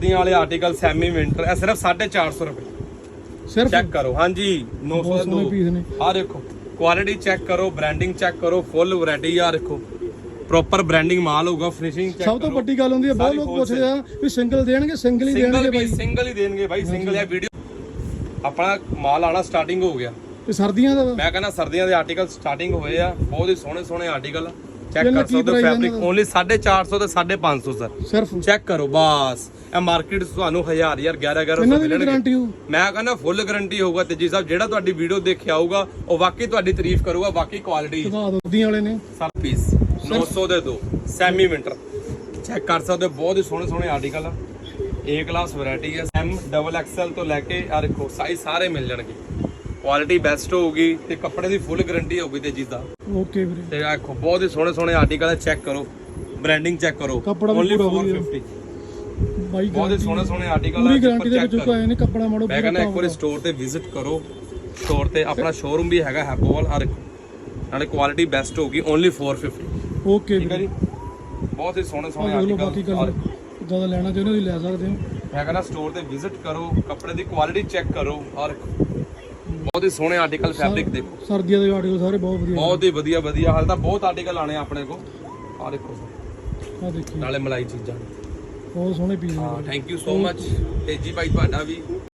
ਦੀਆਂ ਵਾਲੇ article semi winter ਇਹ ਸਿਰਫ 450 ਰੁਪਏ। ਸਿਰਫ? ਚੈੱਕ ਕਰੋ ਹਾਂਜੀ 900 ਬਹੁਤ ਦੇ ਸੋਹਣੇ ਦੋ। ਪੀਸ ਨੇ। ਆ ਦੇਖੋ ਕੁਆਲਿਟੀ ਚੈੱਕ ਕਰੋ ਬ੍ਰਾਂਡਿੰਗ ਚੈੱਕ ਕਰੋ ਫੁੱਲ ਵੈਰਾਈਟੀ ਆ ਦੇਖੋ। ਪ੍ਰੋਪਰ ਬ੍ਰਾਂਡਿੰਗ ਮਾਲ ਹੋਊਗਾ ਫਿਨਿਸ਼ਿੰਗ ਚੈੱਕ ਸਭ ਤੋਂ ਵੱਡੀ ਗੱਲ ਹੁੰਦੀ ਹੈ ਬਹੁਤ ਲੋਕ ਪੁੱਛਦੇ ਆ ਵੀ ਸਿੰਗਲ ਦੇਣਗੇ ਸਿੰਗਲ ਹੀ ਦੇਣਗੇ ਬਾਈ। ਸਿੰਗਲ ਹੀ ਦੇਣਗੇ ਬਾਈ ਸਿੰਗਲ ਇਹ ਵੀਡੀਓ ਆਪਣਾ ਮਾਲ ਆਣਾ ਸਟਾਰਟਿੰਗ ਹੋ ਗਿਆ। ਇਹ ਸਰਦੀਆਂ ਦਾ। ਮੈਂ ਕਹਿੰਦਾ ਸਰਦੀਆਂ ਦੇ ਆਰਟੀਕਲ ਸਟਾਰਟਿੰਗ ਹੋਏ ਆ ਬਹੁਤ ਹੀ ਸੋਹਣੇ ਸੋਹਣੇ ਆਰਟੀਕਲ ਚੈੱਕ ਕਰ ਸਕਦੇ ਹੋ ਫੈਬਰਿਕ? ਓਨਲੀ 450 ਤੇ 550 ਸਰ ਸਿਰਫ। ਚੈੱਕ ਕਰੋ ਬਸ। ਇਹ ਮਾਰਕੀਟ ਤੁਹਾਨੂੰ 1000 ਯਾਰ 11 1100 ਇਹਨਾਂ ਦੀ ਵੀ ਮਿਲਣਗੇ। ਮੈਂ ਕਹਿੰਦਾ ਫੁੱਲ ਗਾਰੰਟੀ ਹੋਊਗਾ ਤੇਜੀ ਸਾਹਿਬ ਜਿਹੜਾ ਤੁਹਾਡੀ ਵੀਡੀਓ ਦੇਖਿਆ ਆਊਗਾ ਉਹ ਵਾਕਈ ਤੁਹਾਡੀ ਤਾਰੀਫ ਕਰੂਗਾ ਵਾਕਈ ਕੁਆਲਿਟੀ ਦੀਆਂ ਵਾਲੇ ਨੇ। ਸਰ ਪੀਸ 900 ਦੇ ਦੋ ਸੈਮੀ ਵਿੰਟਰ ਚੈੱਕ ਕਰ ਸਕਦੇ ਹੋ ਬਹੁਤ ਹੀ ਸੋਹਣੇ ਸੋਹਣੇ ਆਰਟੀਕਲ ਆ। ਏ ਕਲਾਸ ਵੈਰਾਈਟੀ ਹੈ। ਐਮ ਡਬਲ ਐਕਸਲ ਤੋਂ ਲੈ ਕੇ ਆ ਦੇਖੋ ਸਾਈਜ਼ ਸਾਰੇ ਮਿਲ ਜਾਣਗੇ। ਕੁਆਲਿਟੀ ਬੈਸਟ ਹੋਊਗੀ ਤੇ ਕੱਪੜੇ ਦੀ ਫੁੱਲ ਗਾਰੰਟੀ ਹੋਊਗੀ ਤੇ ਦਾ। ਓਕੇ ਵੀਰੇ। ਤੇ ਆਹ ਦੇਖੋ ਬਹੁਤ ਹੀ ਸੋਹਣੇ ਸੋਹਣੇ ਆਰਟੀਕਲ ਚੈੱਕ ਕਰੋ। ਬ੍ਰਾਂਡਿੰਗ ਚੈੱਕ ਕਰੋ। ਕੱਪੜਾ ਵੀ ਪੂਰਾ ਵਧੀਆ। 450 ਬਾਈ ਬਹੁਤ ਹੀ ਸੋਹਣੇ ਸੋਹਣੇ ਆਰਟੀਕਲ ਆ ਗਾਰੰਟੀ ਦੇ ਵਿੱਚ ਆਏ ਨੇ ਕੱਪੜਾ ਮਾੜੋ ਮੈਂ ਕਹਿੰਦਾ ਇੱਕ ਵਾਰੀ ਸਟੋਰ ਤੇ ਵਿਜ਼ਿਟ ਕਰੋ। ਸਟੋਰ ਤੇ ਆਪਣਾ ਸ਼ੋਰੂਮ ਵੀ ਹੈਗਾ ਹੈਪੋਵਾਲ ਦੇਖੋ। ਨਾਲੇ ਕੁਆਲਿਟੀ ਬੈਸਟ ਹੋਊਗੀ ਓਨਲੀ 450 ਓਕੇ ਠੀਕ ਹੈ ਵੀਰੇ। ਜੀ? ਬਹੁਤ ਹੀ ਸੋਹਣੇ ਸੋਹਣੇ ਆਰਟੀਕਲ ਜ਼ਿਆਦਾ ਲੈਣਾ ਚਾਹੁੰਦੇ ਹੋ ਤੁਸੀਂ ਲੈ ਸਕਦੇ ਹੋ। ਮੈਂ ਕਹਿੰਦਾ ਸਟੋਰ ਤੇ ਵਿਜ਼ਿਟ ਕਰੋ ਕੱਪੜੇ ਦੀ ਕੁਆਲਿਟੀ ਚੈੱਕ ਕਰੋ ਔਰ ਬਹੁਤ ਹੀ ਸੋਹਣੇ ਆਰਟੀਕਲ ਫੈਬਰਿਕ ਦੇਖੋ। ਸਰਦੀਆਂ ਦੇ ਆਰਟੀਕਲ ਸਾਰੇ ਬਹੁਤ ਵਧੀਆ ਬਹੁਤ ਹੀ ਵਧੀਆ ਵਧੀਆ। ਹਾਲ ਤਾਂ ਬਹੁਤ ਆਰਟੀਕਲ ਆਣੇ ਆਪਣੇ ਕੋਲ। ਆ ਦੇਖੋ। ਆ ਦੇਖੀ। ਨਾਲੇ ਮਲਾਈ ਚੀਜ਼ਾਂ। ਬਹੁਤ ਸੋਹਣੇ ਪੀਸ ਨੇ। ਹਾਂ thank you so much Teji ਭਾਈ ਤੁਹਾਡਾ ਵੀ।